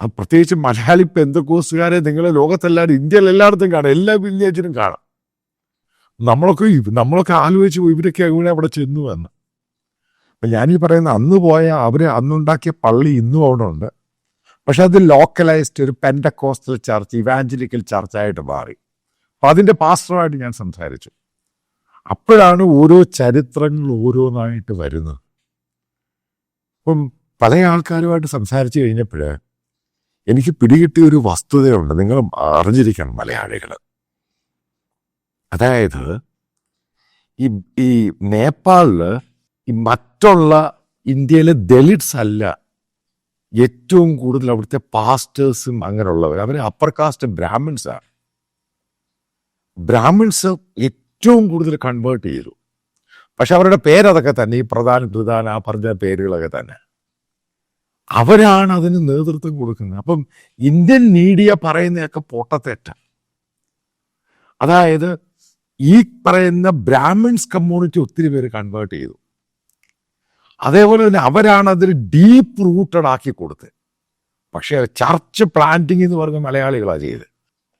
അത് പ്രത്യേകിച്ച് മലയാളി പെന്തക്കോസുകാരെ നിങ്ങൾ ലോകത്തെല്ലാവരും ഇന്ത്യയിൽ എല്ലായിടത്തും കാണാം. എല്ലാ വില്ലേജിലും കാണാം. നമ്മളൊക്കെ നമ്മളൊക്കെ ആലോചിച്ച് ഇവരൊക്കെ എങ്ങനെ അവിടെ ചെന്നു എന്ന്. അപ്പം ഞാനീ പറയുന്ന അന്ന് പോയ അവർ അന്നുണ്ടാക്കിയ പള്ളി ഇന്നും അവിടെ ഉണ്ട്. പക്ഷെ അത് ലോക്കലൈസ്ഡ് ഒരു പെൻഡക്കോസ്റ്റൽ ചർച്ച് ഇവാഞ്ചലിക്കൽ ചർച്ചായിട്ട് മാറി. അപ്പം അതിന്റെ പാസ്റ്ററുമായിട്ട് ഞാൻ സംസാരിച്ചു. അപ്പോഴാണ് ഓരോ ചരിത്രങ്ങൾ ഓരോന്നായിട്ട് വരുന്നത്. അപ്പം പല ആൾക്കാരുമായിട്ട് സംസാരിച്ചു കഴിഞ്ഞപ്പോൾ എനിക്ക് പിടികിട്ടിയ ഒരു വസ്തുതയുണ്ട്. നിങ്ങൾ അറിഞ്ഞിരിക്കണം മലയാളികൾ അതായത് ഈ ഈ നേപ്പാളിൽ ഈ മറ്റുള്ള ഇന്ത്യയിലെ ദലിറ്റ്സ് അല്ല ഏറ്റവും കൂടുതൽ അവിടുത്തെ പാസ്റ്റേഴ്സും അങ്ങനെയുള്ളവർ അവർ അപ്പർ കാസ്റ്റ് ബ്രാഹ്മിൺസാണ് ബ്രാഹ്മിൺസ് ഏറ്റവും കൂടുതൽ കൺവേർട്ട് ചെയ്തു. പക്ഷെ അവരുടെ പേരതൊക്കെ തന്നെ ഈ പ്രധാന പ്രധാന ആ പറഞ്ഞ പേരുകളൊക്കെ തന്നെ. അവരാണ് അതിന് നേതൃത്വം കൊടുക്കുന്നത്. അപ്പം ഇന്ത്യൻ മീഡിയ പറയുന്നതൊക്കെ പൊട്ടത്തേറ്റ. അതായത് ഈ പറയുന്ന ബ്രാഹ്മിൺസ് കമ്മ്യൂണിറ്റി ഒത്തിരി പേര് കൺവേർട്ട് ചെയ്തു. അതേപോലെ തന്നെ അവരാണ് അതിൽ ഡീപ്പ് റൂട്ടഡ് ആക്കി കൊടുത്തത്. പക്ഷേ ചർച്ച് പ്ലാന്റിംഗ് എന്ന് പറഞ്ഞ മലയാളികളാണ് ചെയ്തത്.